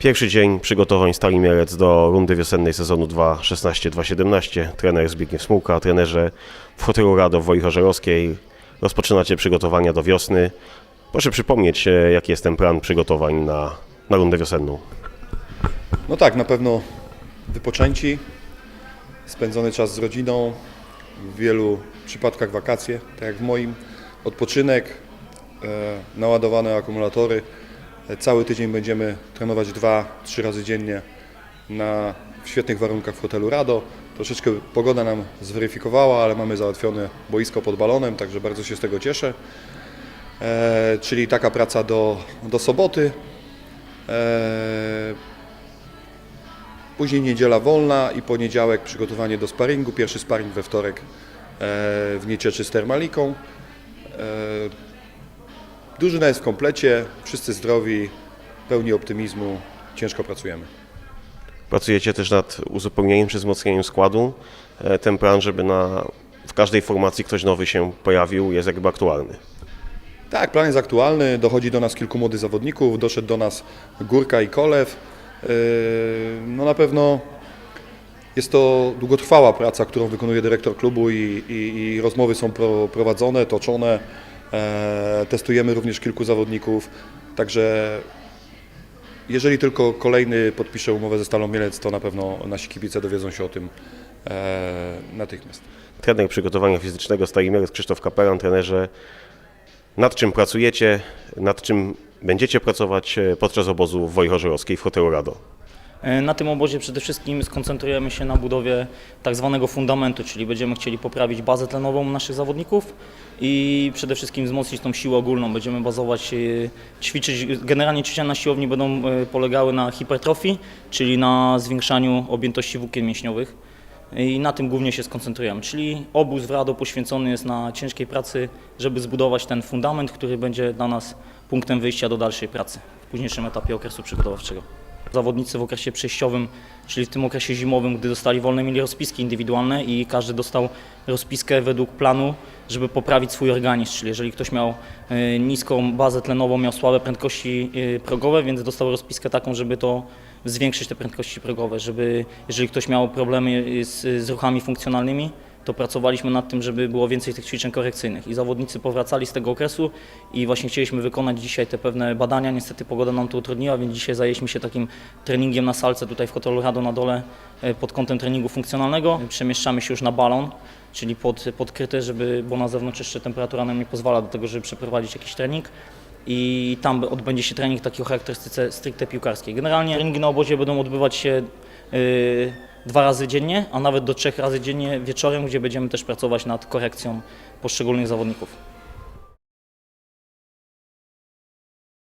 Pierwszy dzień przygotowań Stali Mielec do rundy wiosennej sezonu 2016-2017. Trener Zbigniew Smułka, trenerze w hotelu Rado w Woli. Rozpoczynacie przygotowania do wiosny. Proszę przypomnieć, e, jaki jest ten plan przygotowań na, na rundę wiosenną. No tak, na pewno wypoczęci, spędzony czas z rodziną, w wielu przypadkach wakacje, tak jak w moim, odpoczynek, e, naładowane akumulatory. Cały tydzień będziemy trenować dwa, trzy razy dziennie na, w świetnych warunkach w hotelu Rado. Troszeczkę pogoda nam zweryfikowała, ale mamy załatwione boisko pod balonem, także bardzo się z tego cieszę. E, czyli taka praca do, do soboty. E, Później niedziela wolna i poniedziałek przygotowanie do sparingu. Pierwszy sparing we wtorek e, w Niecieczy z Termaliką. E, Drużyna jest w komplecie, wszyscy zdrowi, pełni optymizmu, ciężko pracujemy. Pracujecie też nad uzupełnieniem czy wzmocnieniem składu. E, Ten plan, żeby na, w każdej formacji ktoś nowy się pojawił, jest jakby aktualny. Tak, plan jest aktualny, dochodzi do nas kilku młodych zawodników, doszedł do nas Górka i Kolew. Yy, No na pewno jest to długotrwała praca, którą wykonuje dyrektor klubu i, i, i rozmowy są pro, prowadzone, toczone. E, Testujemy również kilku zawodników, także jeżeli tylko kolejny podpisze umowę ze Stalą Mielec, to na pewno nasi kibice dowiedzą się o tym e, natychmiast. Trener przygotowania fizycznego Stali Mielec Krzysztof Kapelan, trenerze, nad czym pracujecie, nad czym będziecie pracować e, podczas obozu w Woli Chorzerowskiej w hotelu Rado? E, Na tym obozie przede wszystkim skoncentrujemy się na budowie tak zwanego fundamentu, czyli będziemy chcieli poprawić bazę tlenową naszych zawodników i przede wszystkim wzmocnić tą siłę ogólną. Będziemy bazować, e, ćwiczyć, generalnie ćwiczenia na siłowni będą e, polegały na hipertrofii, czyli na zwiększaniu objętości włókien mięśniowych i na tym głównie się skoncentrujemy. Czyli obóz w RADO poświęcony jest na ciężkiej pracy, żeby zbudować ten fundament, który będzie dla nas punktem wyjścia do dalszej pracy w późniejszym etapie okresu przygotowawczego. Zawodnicy w okresie przejściowym, czyli w tym okresie zimowym, gdy dostali wolne, mieli rozpiski indywidualne i każdy dostał rozpiskę według planu, żeby poprawić swój organizm. Czyli jeżeli ktoś miał e, niską bazę tlenową, miał słabe prędkości e, progowe, więc dostał rozpiskę taką, żeby to zwiększyć te prędkości progowe, żeby jeżeli ktoś miał problemy z, z ruchami funkcjonalnymi, to pracowaliśmy nad tym, żeby było więcej tych ćwiczeń korekcyjnych i zawodnicy powracali z tego okresu i właśnie chcieliśmy wykonać dzisiaj te pewne badania. Niestety pogoda nam to utrudniła, więc dzisiaj zajęliśmy się takim treningiem na salce tutaj w hotelu Rado na dole e, pod kątem treningu funkcjonalnego. Przemieszczamy się już na balon, czyli pod, podkryty, żeby, bo na zewnątrz jeszcze temperatura nam nie pozwala do tego, żeby przeprowadzić jakiś trening i tam odbędzie się trening taki o charakterystyce stricte piłkarskiej. Generalnie treningi na obozie będą odbywać się yy, dwa razy dziennie, a nawet do trzech razy dziennie wieczorem, gdzie będziemy też pracować nad korekcją poszczególnych zawodników.